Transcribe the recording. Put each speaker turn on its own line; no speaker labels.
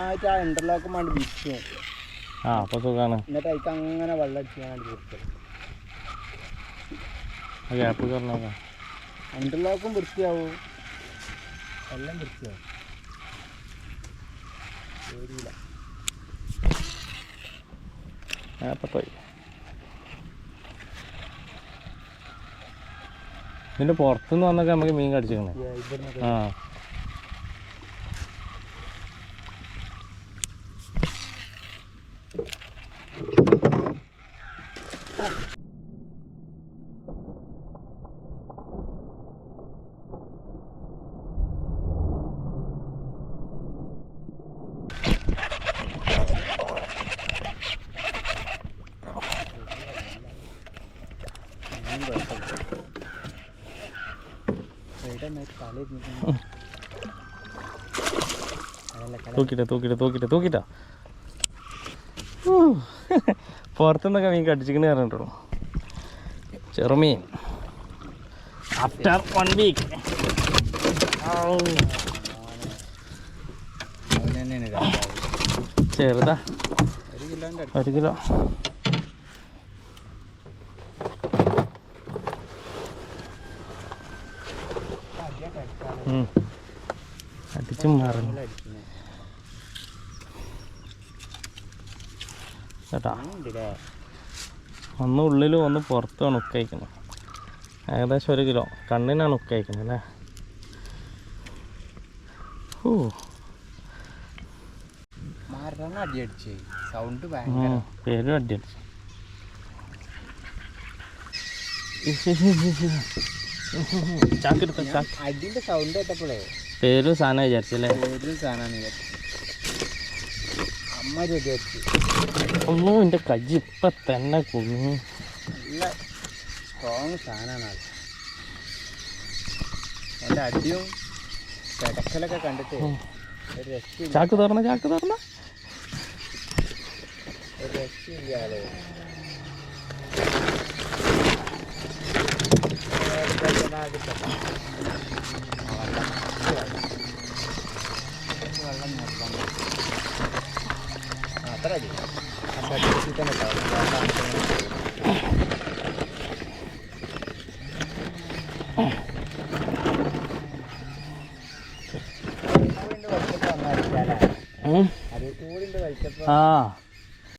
ആയിട്ട് ആ ഇന്റർലോക്കും വേണ്ടി വിരിച്ചു
ആ
എന്നിട്ട് അതിക്ക് അങ്ങനെ വെള്ളം അടിച്ച് ഞാൻ തീർത്തത്
ഗ്യാപ്പ് കയറണോക്കാം
ഇന്റർലോക്കും വൃത്തിയാവും. എല്ലാം വൃത്തിയാവും.
ഇതിന്റെ പുറത്തുനിന്ന് വന്നൊക്കെ നമുക്ക് മീൻ കടിച്ചിരിക്കണേ. ആ. തൂക്കിട്ടെ തൂക്കിട്ടെ തൂക്കിട്ടെ തൂക്കിട്ടാ പുറത്തുനിന്നൊക്കെ മീൻ കടിച്ചിക്കണ പറഞ്ഞിട്ടുള്ളൂ. ചെറുമീൻ ആഫ്റ്റർ വൺ വീക്ക് ചെറുതാ.
ഒരു
കിലോ. അടിച്ചും മാറുന്നു. കേട്ടാ. ഒന്ന് ഉള്ളിലും ഒന്ന് പുറത്തുമാണ് ഉക്കയക്കുന്നത്. ഏകദേശം ഒരു കിലോ. കണ്ണിനാണ് ഉക്കയക്കുന്നത് അല്ലേ? ഓ
സൗണ്ട്
പേരും അടിയടിച്ചു. പേരും സാധനം വിചാരിച്ചല്ലേ
പേരും അടി അടിച്ച്
ഒന്നും എന്റെ കൈ ഇപ്പം തന്നെ കുഞ്ഞു
നല്ല സ്ട്രോങ് സാധനമാണ് അത്. എന്റെ അടിയും കിടക്കലൊക്കെ കണ്ടിട്ട് ഒരു രക്ഷയില്ല.
ചാക്ക് തുറന്ന ചാക്ക് തുറന്ന?
ഒരു രക്ഷയില്ല ആൾ വെള്ളം നിർബന്ധം ആ, അത്ര അടി അപ്പം അടിച്ചിട്ട് തന്നെ ഉണ്ടാവും. വെള്ളം അങ്ങനെ കൂടിന്റെ വലിച്ചപ്പോൾ വന്നാൽ അടിച്ചാലേ
ഉം.
അത് കൂടിന്റെ വലിച്ചപ്പോൾ
ആ